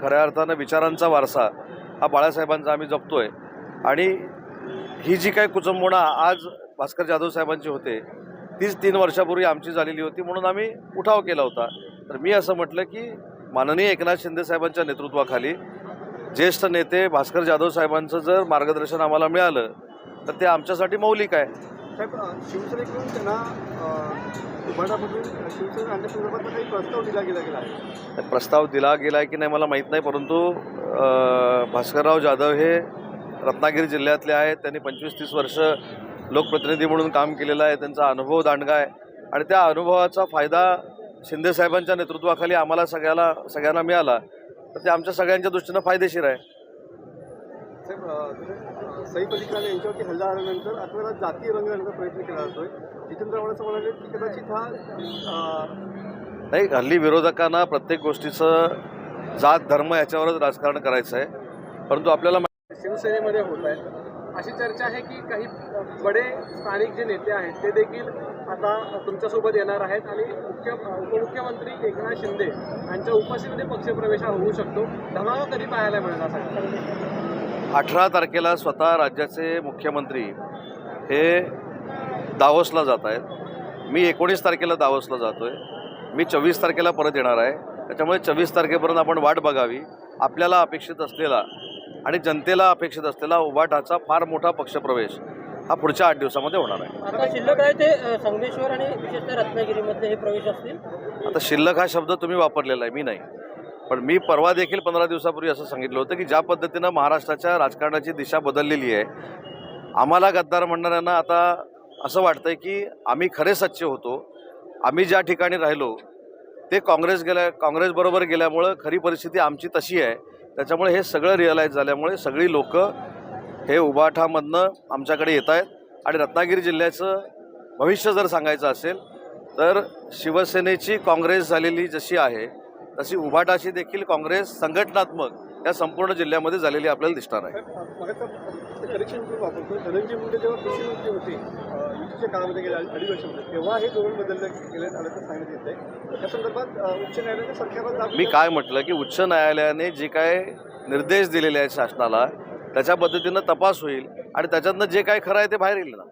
खऱ्या अर्थानं विचारांचा वारसा हा बाळासाहेबांचा आम्ही जपतोय. आणि ही जी काही कुचंबणा आज भास्कर जाधव साहेबांची होते तीच तीन वर्षापूर्वी आमची झालेली होती म्हणून आम्ही उठाव केला होता. तर मी असं म्हटलं की माननीय एकनाथ शिंदे साहेबांच्या नेतृत्वाखाली ज्येष्ठ नेते भास्कर जाधव साहेबांचं जर मार्गदर्शन आम्हाला मिळालं तर ते आमच्यासाठी मौलिक आहे. साहेब शिवसेनेकडून त्यांना अ, उभाटामधून शिवसेना आणण्यासंदर्भात काही प्रस्ताव दिला गेला गेला आहे. प्रस्ताव दिला गेला आहे की नाही मला माहीत नाही परंतु भास्करराव जाधव हे रत्नागिरी जिल्ह्यातले आहेत. त्यांनी पंचवीस तीस वर्ष लोकप्रतिनिधी म्हणून काम केलेलं आहे. त्यांचा अनुभव दांडगा आहे. आणि त्या अनुभवाचा फायदा शिंदेसाहेबांच्या नेतृत्वाखाली आम्हाला सगळ्याला सगळ्यांना मिळाला. तर ते आमच्या सगळ्यांच्या दृष्टीनं फायदेशीर आहे. सईद अली खान यांच्यावरती हल्ला आल्यानंतर आपल्याला जातीय रंग आणण्याचा प्रयत्न केला जातोय. जितेंद्र आव्हाड असं म्हणाले की कदाचित हा नाही हल्ली विरोधकांना प्रत्येक गोष्टीचं जात धर्म याच्यावरच राजकारण करायचं आहे. परंतु आपल्याला शिवसेनेमध्ये होत आहे. अशी चर्चा आहे की काही बडे स्थानिक जे नेते आहेत ते देखील आता तुमच्यासोबत येणार आहेत आणि मुख्य उपमुख्यमंत्री एकनाथ शिंदे यांच्या उपस्थितीमध्ये पक्षप्रवेश हा होऊ शकतो. धमाका कधी पाहायला मिळणार अठरा तारखेला स्वतः राज्याचे मुख्यमंत्री हे दावोसला जात आहेत. मी एकोणीस तारखेला दावोसला जातो आहे मी चोवीस तारखेला परत येणार आहे. त्याच्यामुळे चोवीस तारखेपर्यंत आपण वाट बघावी. आपल्याला अपेक्षित असलेला आणि जनतेला अपेक्षित असलेला उभाटाचा फार मोठा पक्षप्रवेश हा पुढच्या आठ दिवसामध्ये होणार आहे. आता शिल्लक आहे ते संगमेश्वर आणि विशेषतः रत्नागिरीमध्ये हे प्रवेश असतील? आता शिल्लक हा शब्द तुम्ही वापरलेला आहे मी नाही. पण मी परवा देखील पंधरा दिवसापूर्वी असं सांगितलं होतं की ज्या पद्धतीनं महाराष्ट्राच्या राजकारणाची दिशा बदललेली आहे आम्हाला गद्दार म्हणणाऱ्यांना आता असं वाटतंय की आम्ही खरे सच्चे होतो आम्ही ज्या ठिकाणी राहिलो ते काँग्रेस गेल्या काँग्रेसबरोबर गेल्यामुळं खरी परिस्थिती आमची तशी आहे. त्याच्यामुळे हे सगळं रिअलाईज झाल्यामुळे सगळी लोक हे उबाठामधनं आमच्याकडे येत आहेत. आणि रत्नागिरी जिल्ह्याचं भविष्य जर सांगायचं असेल तर शिवसेनेची काँग्रेस झालेली जशी आहे तशी उभाटाची देखील काँग्रेस संघटनात्मक या संपूर्ण जिल्ह्यामध्ये झालेली आपल्याला दिसणार आहे. मी काय म्हटलं की उच्च न्यायालयाने जे काय निर्देश दिलेले आहेत शासनाला त्याच्या पद्धतीनं तपास होईल आणि त्याच्यातनं जे काय खरं आहे ते बाहेर येईल ना.